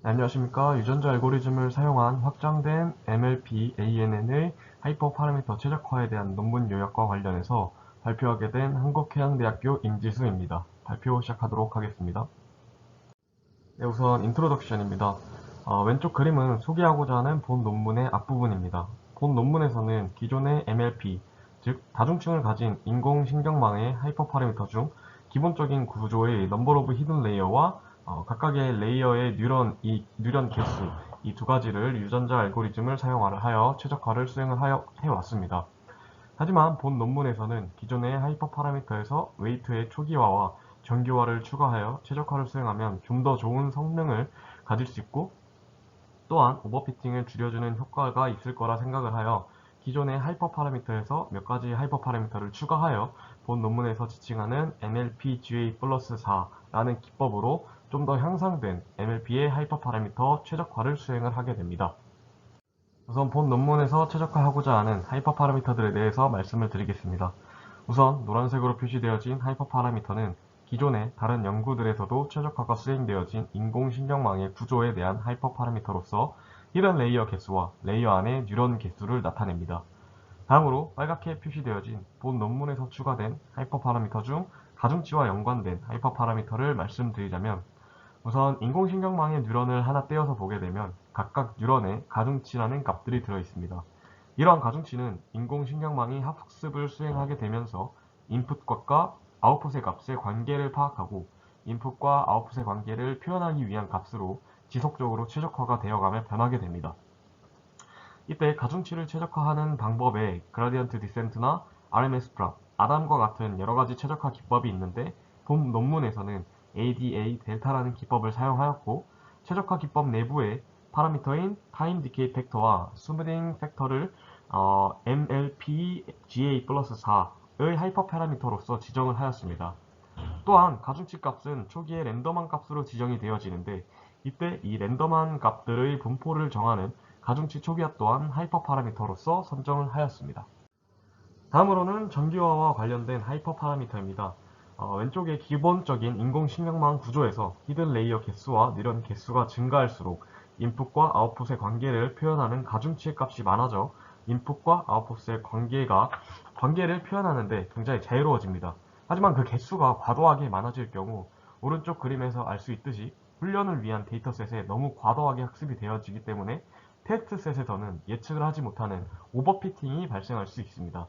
네, 안녕하십니까. 유전자 알고리즘을 사용한 확장된 MLP ANN의 하이퍼 파라미터 최적화에 대한 논문 요약과 관련해서 발표하게 된 한국해양대학교 임지수입니다. 발표 시작하도록 하겠습니다. 네, 우선 인트로덕션입니다. 어, 왼쪽 그림은 소개하고자 하는 본 논문의 앞부분입니다. 본 논문에서는 기존의 MLP, 즉 다중층을 가진 인공신경망의 하이퍼 파라미터 중 기본적인 구조의 넘버 오브 히든 레이어와 어, 각각의 레이어의 뉴런, 이 뉴런 개수 이 두 가지를 유전자 알고리즘을 사용하여 최적화를 수행을 하여, 해왔습니다. 하지만 본 논문에서는 기존의 하이퍼 파라미터에서 웨이트의 초기화와 정기화를 추가하여 최적화를 수행하면 좀 더 좋은 성능을 가질 수 있고 또한 오버피팅을 줄여주는 효과가 있을 거라 생각을 하여 기존의 하이퍼 파라미터에서 몇 가지 하이퍼 파라미터를 추가하여 본 논문에서 지칭하는 MLPGA 플러스 4라는 기법으로 좀 더 향상된 MLP의 하이퍼 파라미터 최적화를 수행을 하게 됩니다. 우선 본 논문에서 최적화하고자 하는 하이퍼 파라미터들에 대해서 말씀을 드리겠습니다. 우선 노란색으로 표시되어진 하이퍼 파라미터는 기존의 다른 연구들에서도 최적화가 수행되어진 인공신경망의 구조에 대한 하이퍼 파라미터로서 히든 레이어 개수와 레이어 안의 뉴런 개수를 나타냅니다. 다음으로 빨갛게 표시되어진 본 논문에서 추가된 하이퍼 파라미터 중 가중치와 연관된 하이퍼 파라미터를 말씀드리자면 우선 인공신경망의 뉴런을 하나 떼어서 보게 되면 각각 뉴런에 가중치라는 값들이 들어 있습니다. 이러한 가중치는 인공신경망이 합숙습을 수행하게 되면서 인풋과 아웃풋의 값의 관계를 파악하고 인풋과 아웃풋의 관계를 표현하기 위한 값으로 지속적으로 최적화가 되어가며 변하게 됩니다. 이때 가중치를 최적화하는 방법에 그라디언트 디센트나 RMS 프랍, 아담과 같은 여러가지 최적화 기법이 있는데 본 논문에서는 ADA 델타라는 기법을 사용하였고 최적화 기법 내부에 파라미터인 타임 디케이 팩터와 스무딩 팩터를 어, MLPGA 플러스 4의 하이퍼 파라미터로서 지정을 하였습니다. 또한 가중치 값은 초기에 랜덤한 값으로 지정이 되어지는데 이때 이 랜덤한 값들의 분포를 정하는 가중치 초기화 또한 하이퍼 파라미터로서 선정을 하였습니다. 다음으로는 정기화와 관련된 하이퍼 파라미터입니다. 어, 왼쪽의 기본적인 인공신경망 구조에서 히든 레이어 개수와 뉴런 개수가 증가할수록 인풋과 아웃풋의 관계를 표현하는 가중치의 값이 많아져 인풋과 아웃풋의 관계가 관계를 표현하는데 굉장히 자유로워집니다. 하지만 그 개수가 과도하게 많아질 경우 오른쪽 그림에서 알 수 있듯이 훈련을 위한 데이터셋에 너무 과도하게 학습이 되어지기 때문에 테스트셋에서는 예측을 하지 못하는 오버피팅이 발생할 수 있습니다.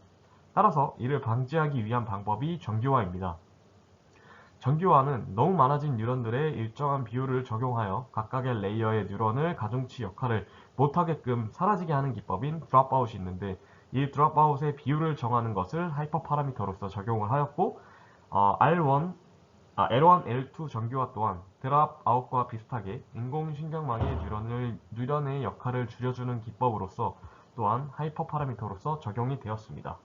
따라서 이를 방지하기 위한 방법이 정규화입니다. 정규화는 너무 많아진 뉴런들의 일정한 비율을 적용하여 각각의 레이어의 뉴런을 가중치 역할을 못하게끔 사라지게 하는 기법인 드랍아웃이 있는데 이 드랍아웃의 비율을 정하는 것을 하이퍼 파라미터로서 적용을 하였고 어, R1, 아, L1, L2 정규화 또한 드랍아웃과 비슷하게 인공신경망의 뉴런을, 뉴런의 역할을 줄여주는 기법으로서 또한 하이퍼 파라미터로서 적용이 되었습니다.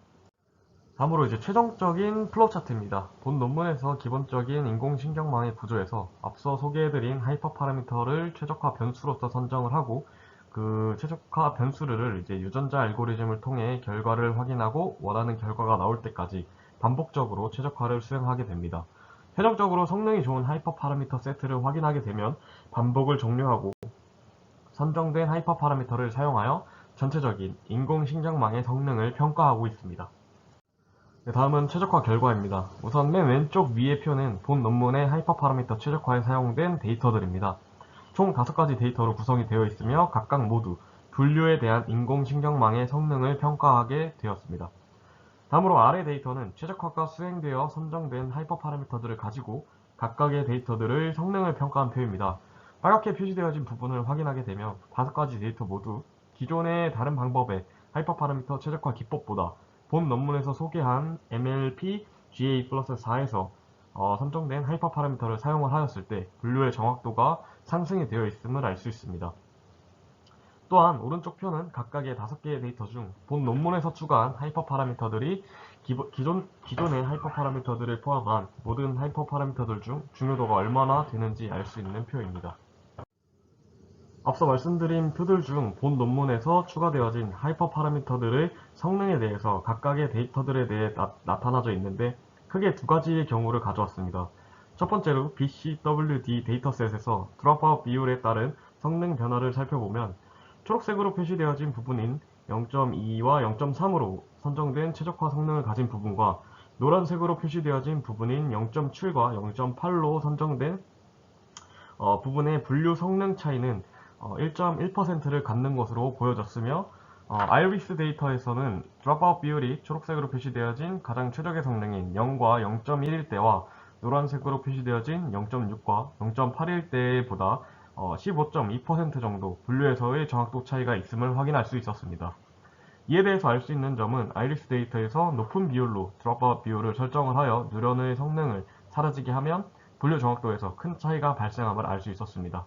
다음으로 이제 최종적인 플로우 차트입니다. 본 논문에서 기본적인 인공신경망의 구조에서 앞서 소개해드린 하이퍼 파라미터를 최적화 변수로서 선정을 하고 그 최적화 변수를 이제 유전자 알고리즘을 통해 결과를 확인하고 원하는 결과가 나올 때까지 반복적으로 최적화를 수행하게 됩니다. 최종적으로 성능이 좋은 하이퍼 파라미터 세트를 확인하게 되면 반복을 종료하고 선정된 하이퍼 파라미터를 사용하여 전체적인 인공신경망의 성능을 평가하고 있습니다. 네, 다음은 최적화 결과입니다. 우선 맨 왼쪽 위의 표는 본 논문의 하이퍼 파라미터 최적화에 사용된 데이터들입니다. 총 5가지 데이터로 구성이 되어 있으며 각각 모두 분류에 대한 인공신경망의 성능을 평가하게 되었습니다. 다음으로 아래 데이터는 최적화가 수행되어 선정된 하이퍼 파라미터들을 가지고 각각의 데이터들의 성능을 평가한 표입니다. 빨갛게 표시되어진 부분을 확인하게 되면 5가지 데이터 모두 기존의 다른 방법의 하이퍼 파라미터 최적화 기법보다 본 논문에서 소개한 MLP GA 플러스 4에서 어, 선정된 하이퍼 파라미터를 사용을 하였을 때 분류의 정확도가 상승이 되어 있음을 알 수 있습니다. 또한 오른쪽 표는 각각의 5개의 데이터 중 본 논문에서 추가한 하이퍼 파라미터들이 기존, 기존의 하이퍼 파라미터들을 포함한 모든 하이퍼 파라미터들 중 중요도가 얼마나 되는지 알 수 있는 표입니다. 앞서 말씀드린 표들 중 본 논문에서 추가되어진 하이퍼 파라미터들의 성능에 대해서 각각의 데이터들에 대해 나, 타나져 있는데 크게 두 가지의 경우를 가져왔습니다. 첫 번째로 BCWD 데이터셋에서 드롭아웃 비율에 따른 성능 변화를 살펴보면 초록색으로 표시되어진 부분인 0.2와 0.3으로 선정된 최적화 성능을 가진 부분과 노란색으로 표시되어진 부분인 0.7과 0.8로 선정된 어, 부분의 분류 성능 차이는 1.1%를 갖는 것으로 보여졌으며 어, 아이리스 데이터에서는 드롭아웃 비율이 초록색으로 표시되어진 가장 최적의 성능인 0과 0.1일 때와 노란색으로 표시되어진 0.6과 0.8일 때보다 15.2% 정도 분류에서의 정확도 차이가 있음을 확인할 수 있었습니다. 이에 대해서 알 수 있는 점은 아이리스 데이터에서 높은 비율로 드롭아웃 비율을 설정을 하여 누런의 성능을 사라지게 하면 분류 정확도에서 큰 차이가 발생함을 알 수 있었습니다.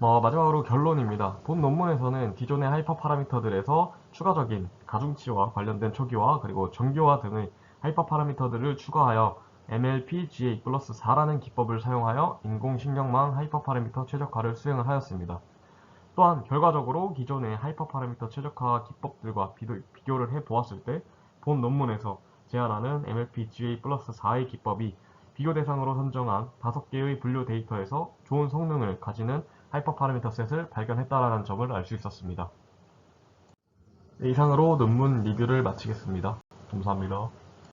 어, 마지막으로 결론입니다. 본 논문에서는 기존의 하이퍼 파라미터들에서 추가적인 가중치와 관련된 초기화 그리고 정교화 등의 하이퍼 파라미터들을 추가하여 MLP GA 플러스 4라는 기법을 사용하여 인공신경망 하이퍼 파라미터 최적화를 수행을 하였습니다. 또한 결과적으로 기존의 하이퍼 파라미터 최적화 기법들과 비교를 해 보았을 때 본 논문에서 제안하는 MLP GA 플러스 4의 기법이 비교 대상으로 선정한 5개의 분류 데이터에서 좋은 성능을 가지는 하이퍼 파라미터 셋을 발견했다라는 점을 알 수 있었습니다. 네, 이상으로 논문 리뷰를 마치겠습니다. 감사합니다.